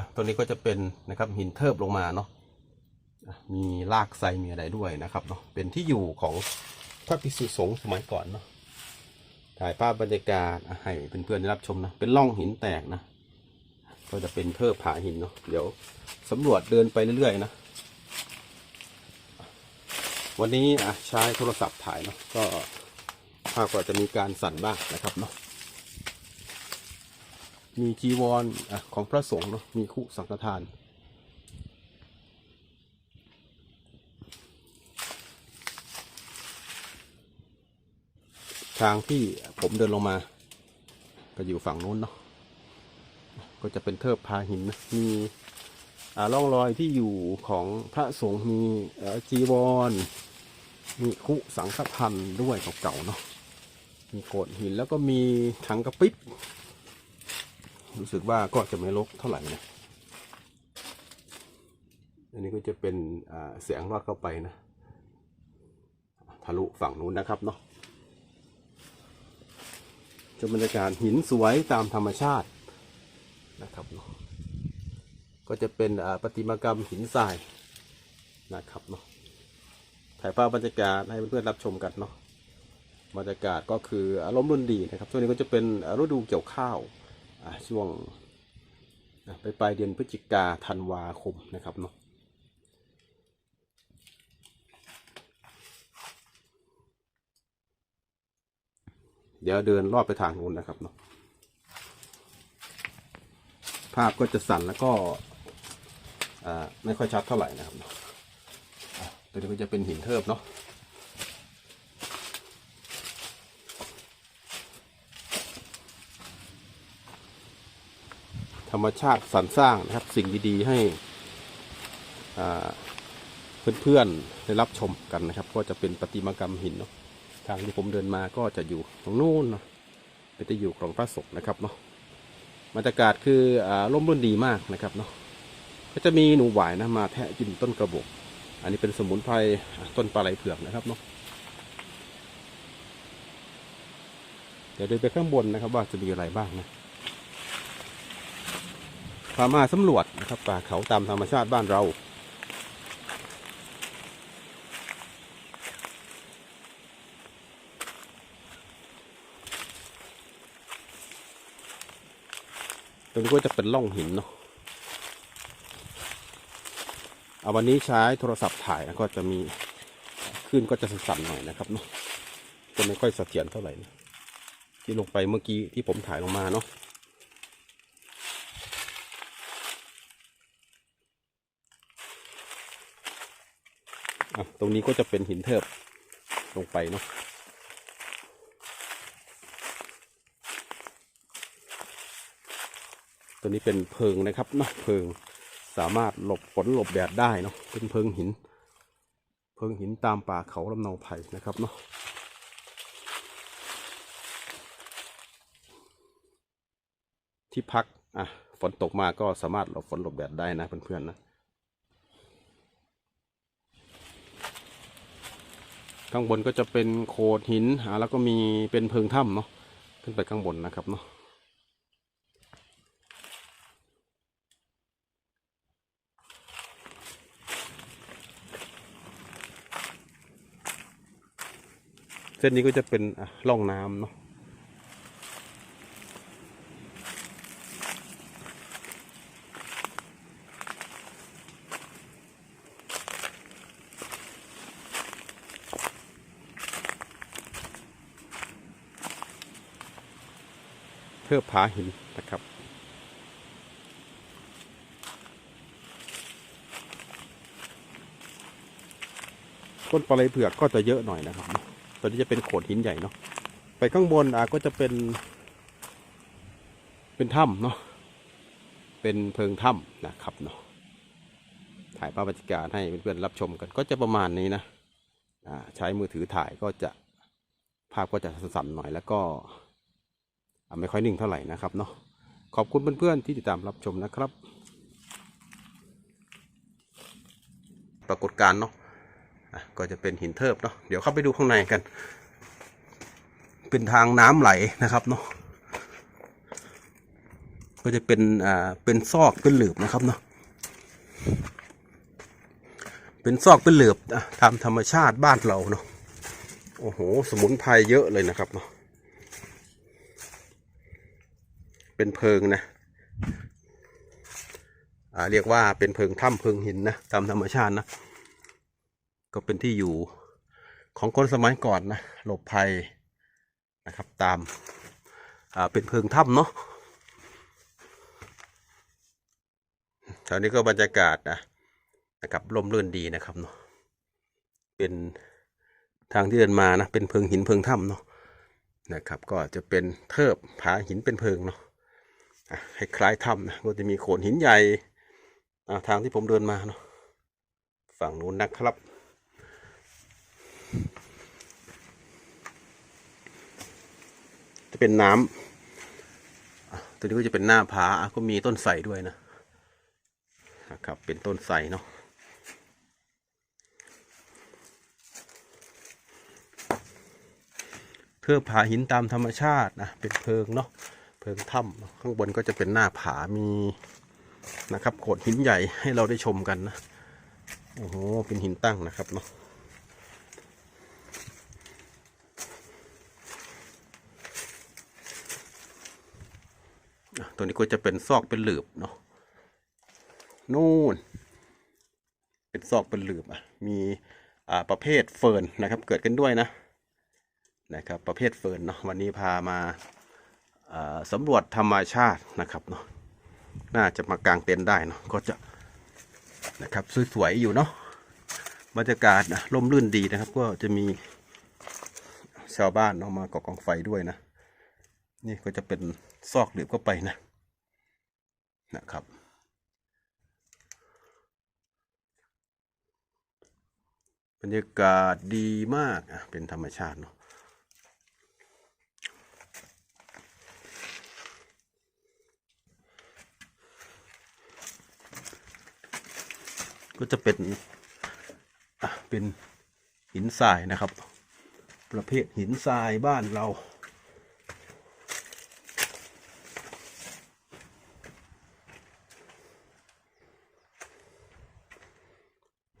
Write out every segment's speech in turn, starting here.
อะตัวนี้ก็จะเป็นนะครับหินเทิบลงมาเนาะมีรากไซมีอะไรด้วยนะครับเนาะเป็นที่อยู่ของพระภิกษุสงฆ์สมัยก่อนเนาะถ่ายภาพบรรยากาศให้เพื่อนๆได้รับชมนะเป็นร่องหินแตกนะ ก็จะเป็นเทิบผาหินเนาะเดี๋ยวสำรวจเดินไปเรื่อยๆนะวันนี้อะใช้โทรศัพท์ถ่ายเนาะก็ภาพก็จะมีการสั่นบ้างนะครับเนาะ มีจีวรอของพระสงฆ์เนาะมีคู่สังฆทาน ทางที่ผมเดินลงมา ก็อยู่ฝั่งนู้นเนาะก็จะเป็นเทิบพาหินนะมีอ่าร่องรอยที่อยู่ของพระสงฆ์มีจีวร มีคุสังฆพันธ์ด้วยเก่าๆเนาะมีโขดหินแล้วก็มีถังกระปิบ รู้สึกว่าก็จะไม่ลกเท่าไหร่นะอันนี้ก็จะเป็นอ่าเสียงรอดเข้าไปนะทะลุฝั่งนู้นนะครับเนาะจะบรรยากาศหินสวยตามธรรมชาตินะครับเนาะก็จะเป็นประติมากรรมหินทรายนะครับเนาะถ่ายภาพบรรยากาศให้เพื่อนๆรับชมกันเนาะบรรยากาศก็คืออารมณ์รุ่นดีนะครับช่วงนี้ก็จะเป็นฤดูเกี่ยวข้าว ช่วงไปปลายเดือนพฤศจิกาธันวาคมนะครับเนาะเดี๋ยวเดินรอบไปทางนู้นนะครับเนาะภาพก็จะสั่นแล้วก็ไม่ค่อยชัดเท่าไหร่นะครับเนาะตัวนี้ก็จะเป็นหินเทิบเนาะ ธรรมชาติสรรสร้างนะครับ สิ่งดีๆให้เพื่อนๆได้รับชมกันนะครับ ก็จะเป็นประติมากรรมหินเนาะทางที่ผมเดินมาก็จะอยู่ตรงนู้นเนาะเป็นที่อยู่ของพระสงฆ์นะครับเนาะบรรยากาศคืออ่าร่มรื่นดีมากนะครับเนาะก็จะมีหนูหวายนะมาแทะกินต้นกระบอกอันนี้เป็นสมุนไพรต้นปลาไหลเผือกนะครับเนาะเดี๋ยวเดินไปข้างบนนะครับว่าจะมีอะไรบ้างนะามาสำรวจนะครับป่าเขาตามธรรมชาติบ้านเรา ตรงนี้ก็จะเป็นร่องหินเนาะเอาวันนี้ใช้โทรศัพท์ถ่ายนะก็จะมีขึ้นก็จะสั่นๆหน่อยนะครับเนาะจะไม่ค่อยเสถียรเท่าไหร่นะที่ลงไปเมื่อกี้ที่ผมถ่ายลงมาเนาะ อะตรงนี้ก็จะเป็นหินเทิบลงไปเนาะตัวนี้เป็นเพิงนะครับเนาะเพิงสามารถหลบฝนหลบแดดได้เนาะเป็นเพิงหิน เพิงหินตามป่าเขาลำเนาไผ่นะครับเนาะที่พักอะฝนตกมาก็สามารถหลบฝนหลบแดดได้นะเพื่อนๆนะ ข้างบนก็จะเป็นโขดหินแล้วก็มีเป็นเพิงถ้ำเนาะขึ้นไปข้างบนนะครับเนาะเส้นนี้ก็จะเป็นอะร่องน้ำเนาะ ทือผาหินนะครับต้นปลาไหลเผือกก็จะเยอะหน่อยนะครับตัวนี้จะเป็นโขดหินใหญ่เนาะไปข้างบนอะก็จะเป็น เป็นถ้ำเนาะเป็นเพิงถ้ำนะครับเนาะถ่ายภาพบรรยากาศให้เพื่อนๆรับชมกันก็จะประมาณนี้นะอ่าใช้มือถือถ่ายก็จะภาพก็จะสั่นๆหน่อยแล้วก็ ไม่ค่อยนิ่งเท่าไหร่นะครับเนาะขอบคุณเพื่อนๆที่ติดตามรับชมนะครับ ปรากฏการณ์เนาะก็จะเป็นหินเทิบเนาะเดี๋ยวเข้าไปดูข้างในกัน เป็นทางน้ำไหลนะครับเนาะก็จะเป็นอ่าเป็นซอกเป็นหลืบนะครับเนาะเป็นซอกเป็นหลืบอะตามธรรมชาติบ้านเราเนาะโอ้โห สมุนไพรเยอะเลยนะครับเนาะ เป็นเพิงนะเรียกว่าเป็นเพิงถ้ำเพิงหินนะตามธรรมชาตินะ ก็เป็นที่อยู่ของคนสมัยก่อนนะหลบภัยนะครับตามาเป็นเพิงถ้ำเนาะแถวนี้ก็บรรยากาศนะนะครับร่มรื่นดีนะครับเนาะเป็นทางที่เดินมานะเป็นเพิงหินเพิงถ้ำเนาะนะครับ ก็จะเป็นเทิบผาหินเป็นเพิงเนาะ คล้ายถ้ำนะก็จะมีโขดหินใหญ่ทางที่ผมเดินมาเนาะฝั่งนู้นนะครับ จะเป็นน้ำตัวนี้ก็จะเป็นหน้าผาก็มีต้นไทรด้วยนะนะครับเป็นต้นไทรเนาะเทือกผาหินตามธรรมชาตินะเป็นเพิงเนาะ เพิงถ้ำข้างบนก็จะเป็นหน้าผามีนะครับโขดหินใหญ่ให้เราได้ชมกันนะโอ้โหเป็นหินตั้งนะครับเนาะตัวนี้ก็จะเป็นซอกเป็นหลืบเนาะนู่น เป็นซอกเป็นหลืบอะมีอ่าประเภทเฟิร์นนะครับ เกิดกันด้วยนะนะครับ ประเภทเฟิร์นเนาะวันนี้พามา สำรวจธรรมชาตินะครับเนาะน่าจะมากางเต็นท์ได้เนาะก็จะนะครับสวยๆอยู่เนาะบรรยากาศนะร่มรื่นดีนะครับ ก็จะมีชาวบ้านเนาะมาก่อกองไฟด้วยนะ นี่ก็จะเป็นซอกหลืบเข้าไปนะนะครับ บรรยากาศดีมากอะเป็นธรรมชาติเนาะ ก็จะเป็นเป็นหินทรายนะครับ ประเภทหินทรายบ้านเรา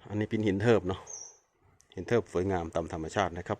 อันนี้เป็นหินเทิบเนาะหินเทิบสวยงามตามธรรมชาตินะครับ